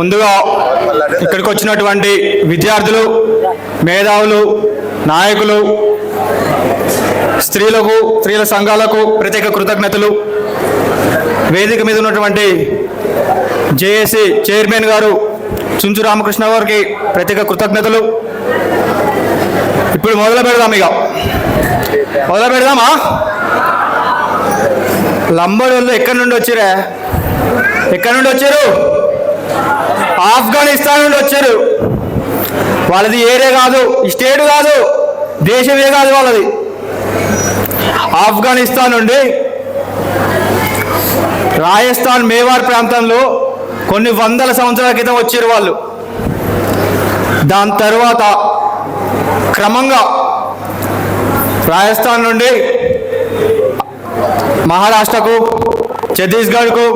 ముందుగా ఇక్కడికి వచ్చినటువంటి విద్యార్థులు మేధావులు నాయకులు స్త్రీలకు స్త్రీల సంఘాలకు ప్రత్యేక కృతజ్ఞతలు. వేదిక మీద ఉన్నటువంటి జేఏసీ చైర్మన్ గారు చుంచు రామకృష్ణ గారికి ప్రత్యేక కృతజ్ఞతలు. ఇప్పుడు మొదలు పెడదాం ఇక. మొదలు పెడదామా? లంబడి వాళ్ళు ఎక్కడి నుండి వచ్చిరా ఎక్కడి నుండి వచ్చారు? ఆఫ్ఘనిస్తాన్ నుండి వచ్చారు. వాళ్ళది ఏరే కాదు? స్టేట్ కాదు. దేశమే కాదు వాళ్ళది. ఆఫ్ఘనిస్తాన్ నుండి రాజస్థాన్ మేవార్ ప్రాంతంలో కొన్ని వందల సంవత్సరాల క్రితం వచ్చారు వాళ్ళు. దాని తర్వాత క్రమంగా రాజస్థాన్ నుండి మహారాష్ట్రకు ఛత్తీస్గఢ్కు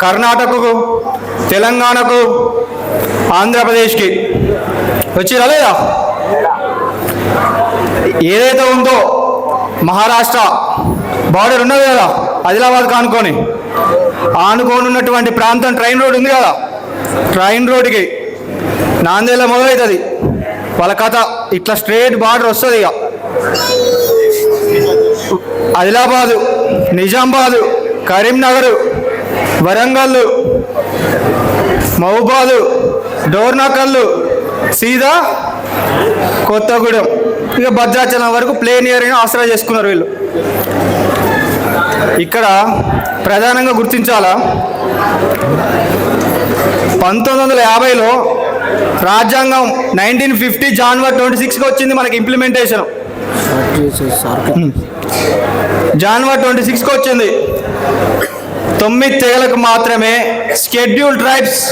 కర్ణాటకకు తెలంగాణకు ఆంధ్రప్రదేశ్కి వచ్చిరా లేదా? ఏదైతే ఉందో మహారాష్ట్ర బార్డర్ ఉన్నది కదా ఆదిలాబాద్ కానుకొని. ఆనుకోనున్నటువంటి ప్రాంతం ట్రైన్ రోడ్ ఉంది కదా ట్రైన్ రోడ్కి నాందేళ్ళ మొదలవుతుంది వాళ్ళ కథ ఇట్లా స్ట్రేట్ బార్డర్ వస్తుంది ఇక. ఆదిలాబాదు నిజామాబాదు కరీంనగర్ వరంగల్ మౌబాలు డోర్నాకల్లు సీదా కొత్తగూడెం. ఇక భద్రాచలం వరకు ప్లేన్ ఏరియా ఆసరా చేసుకున్నారు వీళ్ళు. ఇక్కడ ప్రధానంగా గుర్తించాలా పంతొమ్మిది వందల యాభైలో రాజ్యాంగం నైన్టీన్ ఫిఫ్టీ జాన్వరి ట్వంటీ సిక్స్కి వచ్చింది మనకి ఇంప్లిమెంటేషన్ జాన్వరి ట్వంటీ సిక్స్కి వచ్చింది. తొమ్మిది తెగలకు మాత్రమే షెడ్యూల్ ట్రైబ్స్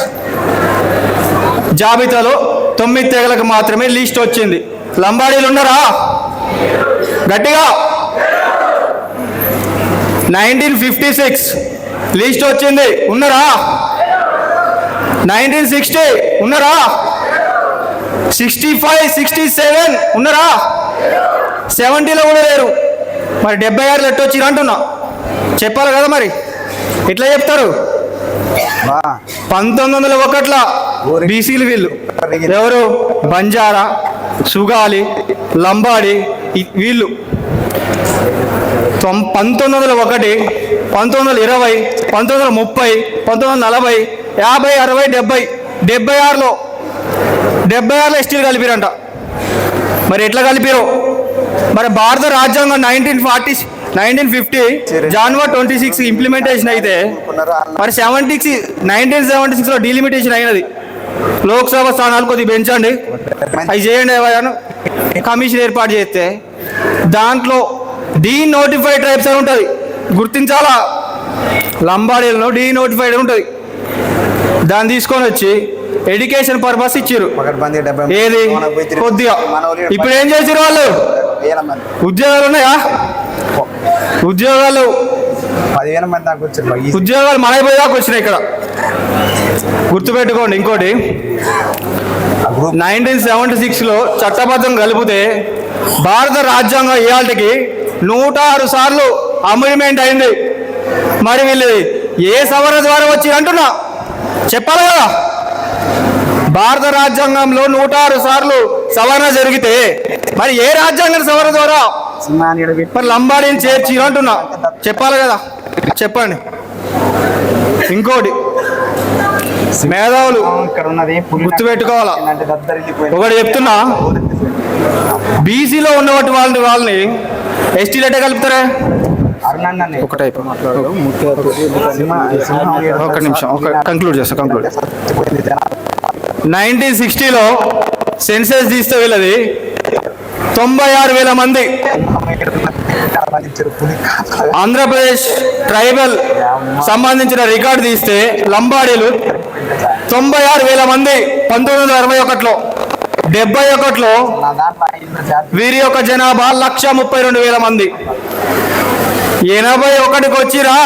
జాబితాలో తొమ్మిది తెగలకు మాత్రమే లిస్ట్ వచ్చింది. లంబాడీలు ఉన్నారా? గట్టిగా. Nineteen fifty six. లిస్ట్ వచ్చింది. ఉన్నారా? Nineteen sixty. ఉన్నారా? Sixty five sixty seven. ఉన్నారా? సెవెంటీలో కూడా లేరు. మరి డెబ్బై ఆరులో ఎట్టు వచ్చిరు అంటున్నా. చెప్పాలి కదా మరి. ఎట్లా చెప్తారు? పంతొమ్మిది వందల ఒకట్ల బీసీలు వీళ్ళు. ఎవరు? బంజారా సుగాలి లంబాడి వీళ్ళు. పంతొమ్మిది వందల ఒకటి పంతొమ్మిది వందల ఇరవై పంతొమ్మిది వందల ముప్పై పంతొమ్మిది వందల నలభై యాభై అరవై డెబ్బై డెబ్బై ఆరులో డెబ్బై ఆరులో ఎస్టీలు కలిపిరంట. మరి ఎట్లా కలిపిరో? మరి భారత రాజ్యాంగం నైన్టీన్ ఫార్టీ నైన్టీన్ ఫిఫ్టీ జనవరి ట్వంటీ సిక్స్ ఇంప్లిమెంటేషన్ అయితే మరి సెవెంటీ సిక్స్ నైన్టీన్ సెవెంటీ సిక్స్లో డీలిమిటేషన్ అయినది. లోక్సభ స్థానాలు కొద్దిగా పెంచండి. అవి చేయండి ఏవైనా కమిషన్ ఏర్పాటు చేస్తే దాంట్లో డీ నోటిఫైడ్ ట్రైబ్స్ అని ఉంటుంది. గుర్తించాలా? లంబాడీలో డీ నోటిఫైడ్ ఉంటుంది. దాన్ని తీసుకొని వచ్చి ఎడ్యుకేషన్ పర్పస్ ఇచ్చారు ఏది? కొద్దిగా. ఇప్పుడు ఏం చేసారు వాళ్ళు? ఉద్యోగాలు ఉన్నాయా? ఉద్యోగాలు. ఉద్యోగాలు మన దాకా వచ్చినాయి ఇక్కడ. గుర్తుపెట్టుకోండి ఇంకోటి. నైన్టీన్ సెవెంటీ సిక్స్లో చట్టబద్ధం కలిపితే భారత రాజ్యాంగం ఇవాళకి నూట ఆరు సార్లు అమెండ్మెంట్ అయింది. మరి వీళ్ళు ఏ సవరణ ద్వారా వచ్చి అంటున్నా? చెప్పాలి కదా. భారత రాజ్యాంగంలో నూట ఆరు సార్లు సవరణ జరిగితే మరి ఏ రాజ్యాంగం సవరణ ద్వారా? మరి లంబాడీని చేర్చి అంటున్నా. చెప్పాలి కదా. చెప్పండి. ఇంకోటి మేధావులు గుర్తుపెట్టుకోవాలా ఒకటి చెప్తున్నా. బీసీలో ఉన్నటువంటి వాళ్ళని వాళ్ళని ఎస్టీలు ఎట్ట కలుపుతారా? ఒక నిమిషం ఒక కంక్లూడ్ చేస్తా కంక్లూడ్. నైన్టీన్ సిక్స్టీలో సెన్సెస్ తీస్తే వీళ్ళది. తొంభై ఆరు వేల మంది. ఆంధ్రప్రదేశ్ ట్రైబల్ సంబంధించిన రికార్డు తీస్తే లంబాడీలు తొంభై ఆరు వేల మంది పంతొమ్మిది వందల అరవై ఒకటిలో డెబ్బై ఒకటిలో వీరి యొక్క జనాభా లక్ష ముప్పై రెండు వేల మంది. ఎనభై ఒకటికి వచ్చిరా.